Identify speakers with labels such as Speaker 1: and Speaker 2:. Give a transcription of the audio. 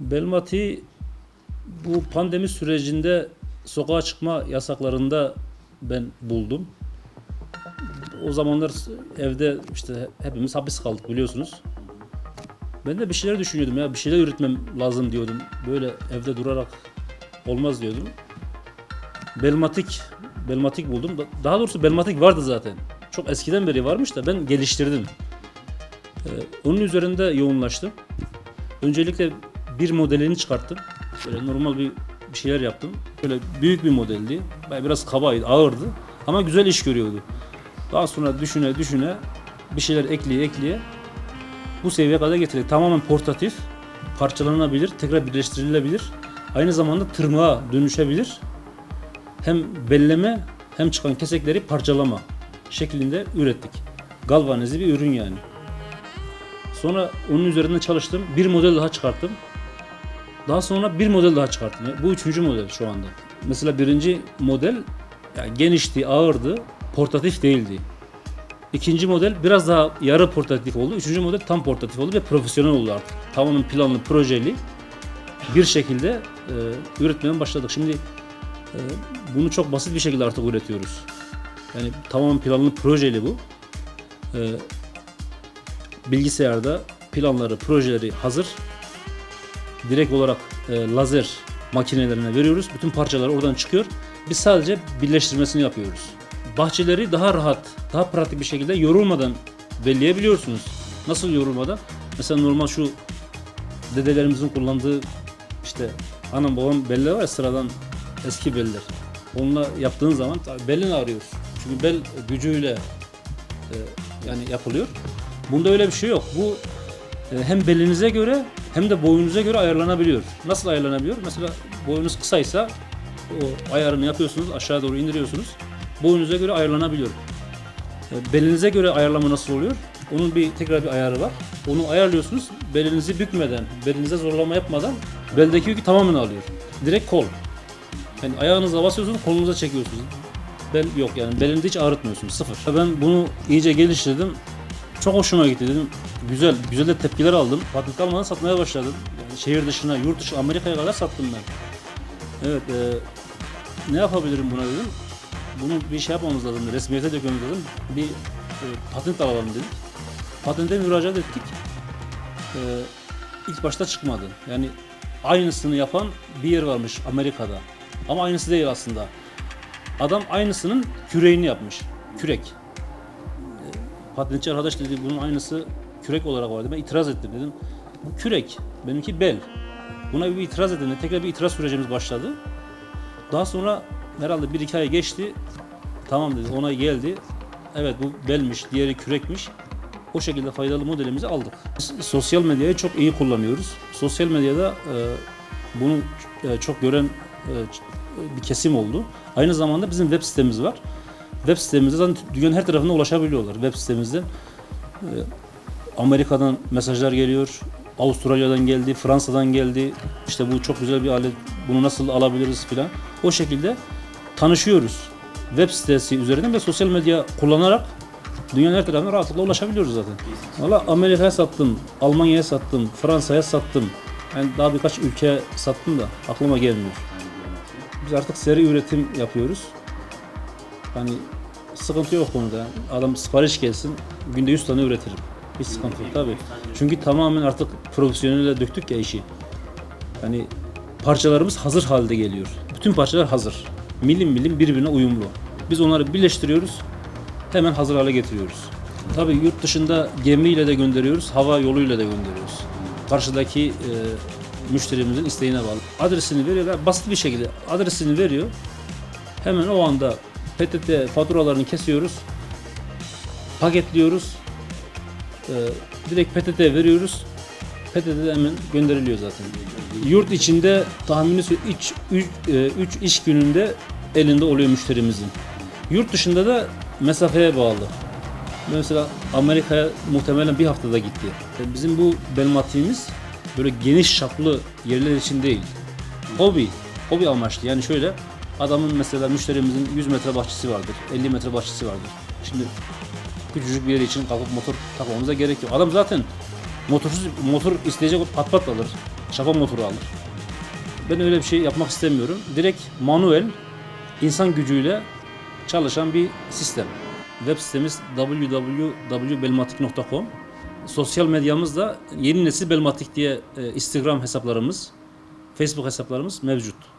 Speaker 1: Belmati bu pandemi sürecinde sokağa çıkma yasaklarında ben buldum. O zamanlar evde işte hepimiz hapis kaldık biliyorsunuz. Ben de bir şeyler düşünüyordum ya bir şeyler üretmem lazım diyordum. Böyle evde durarak olmaz diyordum. Belmatik, Belmatik buldum. Da- Daha doğrusu Belmatik vardı zaten. Çok eskiden beri varmış da ben geliştirdim. Ee, onun üzerinde yoğunlaştım. Öncelikle bir modelini çıkarttım. Böyle normal bir bir şeyler yaptım. Böyle büyük bir modeldi. Bayağı Biraz kabaydı, ağırdı ama güzel iş görüyordu. Daha sonra düşüne düşüne bir şeyler ekleye ekleye bu seviyeye kadar getirdik. Tamamen portatif, parçalanabilir, tekrar birleştirilebilir. Aynı zamanda tırmığa dönüşebilir. Hem belleme hem çıkan kesekleri parçalama şeklinde ürettik. Galvanize bir ürün yani. Sonra onun üzerinde çalıştım. Bir model daha çıkarttım. Daha sonra bir model daha çıkarttım. Bu üçüncü model şu anda. Mesela birinci model yani genişti, ağırdı, portatif değildi. İkinci model biraz daha yarı portatif oldu. Üçüncü model tam portatif oldu ve profesyonel oldu artık. Tamamen planlı, projeli bir şekilde e, üretmeye başladık. Şimdi e, bunu çok basit bir şekilde artık üretiyoruz. Yani tamamen planlı, projeli bu. E, bilgisayarda planları, projeleri hazır. Direkt olarak e, lazer makinelerine veriyoruz. Bütün parçalar oradan çıkıyor. Biz sadece birleştirmesini yapıyoruz. Bahçeleri daha rahat, daha pratik bir şekilde yorulmadan belleyebiliyorsunuz. Nasıl yorulmadan? Mesela normal şu dedelerimizin kullandığı işte anam babam beller var ya sıradan eski beller. Onunla yaptığın zaman tabii belin ağrıyor. Çünkü bel gücüyle e, yani yapılıyor. Bunda öyle bir şey yok. Bu e, hem belinize göre hem de boyunuza göre ayarlanabiliyor. Nasıl ayarlanabiliyor? Mesela boyunuz kısaysa o ayarını yapıyorsunuz, aşağı doğru indiriyorsunuz. Boyunuza göre ayarlanabiliyor. E, Belinize göre ayarlama nasıl oluyor? Onun bir tekrar bir ayarı var. Onu ayarlıyorsunuz. Belinizi bükmeden, belinize zorlama yapmadan beldeki yükü tamamen alıyor. Direkt kol. Yani ayağınızla basıyorsunuz, kolunuza çekiyorsunuz. Bel yok yani belinizi hiç ağrıtmıyorsunuz. Sıfır. Ben bunu iyice geliştirdim. Çok hoşuma gitti dedim. Güzel, güzel de tepkiler aldım. Patent almadan satmaya başladım. Yani şehir dışına, yurt dışı, Amerika'ya kadar sattım ben. Evet, e, ne yapabilirim buna dedim. Bunu bir şey yapmamız lazım, resmiyete dökmemiz lazım. Bir e, patent alalım dedik. Patente müracaat ettik. E, ilk başta çıkmadı. Yani aynısını yapan bir yer varmış Amerika'da. Ama aynısı değil aslında. Adam aynısının küreğini yapmış. Kürek. Patentçi arkadaş dedi bunun aynısı kürek olarak vardı. Ben itiraz ettim dedim. Bu kürek, benimki bel. Buna bir itiraz edildi. Tekrar bir itiraz sürecimiz başladı. Daha sonra herhalde bir iki ay geçti. Tamam dedi, onay geldi. Evet bu belmiş, diğeri kürekmiş. O şekilde faydalı modelimizi aldık. Biz sosyal medyayı çok iyi kullanıyoruz. Sosyal medyada e, bunu e, çok gören e, bir kesim oldu. Aynı zamanda bizim web sitemiz var. Web sitemizde zaten dünyanın her tarafına ulaşabiliyorlar web sitemizden. Ee, Amerika'dan mesajlar geliyor, Avustralya'dan geldi, Fransa'dan geldi. İşte bu çok güzel bir alet, bunu nasıl alabiliriz filan. O şekilde tanışıyoruz. Web sitesi üzerinden ve sosyal medya kullanarak dünyanın her tarafına rahatlıkla ulaşabiliyoruz zaten. Valla Amerika'ya sattım, Almanya'ya sattım, Fransa'ya sattım. Yani daha birkaç ülkeye sattım da aklıma gelmiyor. Biz artık seri üretim yapıyoruz. Hani sıkıntı yok konuda. Adam sipariş gelsin, günde 100 tane üretirim. Hiç sıkıntı yok tabii. Çünkü tamamen artık profesyonelle döktük ya işi. Hani parçalarımız hazır halde geliyor. Bütün parçalar hazır. Milim milim birbirine uyumlu. Biz onları birleştiriyoruz, hemen hazır hale getiriyoruz. Tabii yurt dışında gemiyle de gönderiyoruz, hava yoluyla da gönderiyoruz. Karşıdaki e, müşterimizin isteğine bağlı. Adresini veriyor ve basit bir şekilde adresini veriyor. Hemen o anda PTT faturalarını kesiyoruz. Paketliyoruz. Ee, direkt PTT veriyoruz. PTT'de hemen gönderiliyor zaten. Yurt içinde tahmini 3 iş gününde elinde oluyor müşterimizin. Yurt dışında da mesafeye bağlı. Mesela Amerika'ya muhtemelen bir haftada gitti. E, Bizim bu belmatiğimiz böyle geniş çaplı yerler için değil. Hobi, hobi amaçlı. Yani şöyle adamın mesela müşterimizin 100 metre bahçesi vardır, 50 metre bahçesi vardır. Şimdi küçücük bir yer için kalkıp motor takmamıza gerek yok. Adam zaten motorsuz motor isteyecek pat pat alır. Şafa motoru alır. Ben öyle bir şey yapmak istemiyorum. Direkt manuel, insan gücüyle çalışan bir sistem. Web sitemiz www.belmatik.com. Sosyal medyamız da yeni nesil Belmatik diye e, Instagram hesaplarımız, Facebook hesaplarımız mevcut.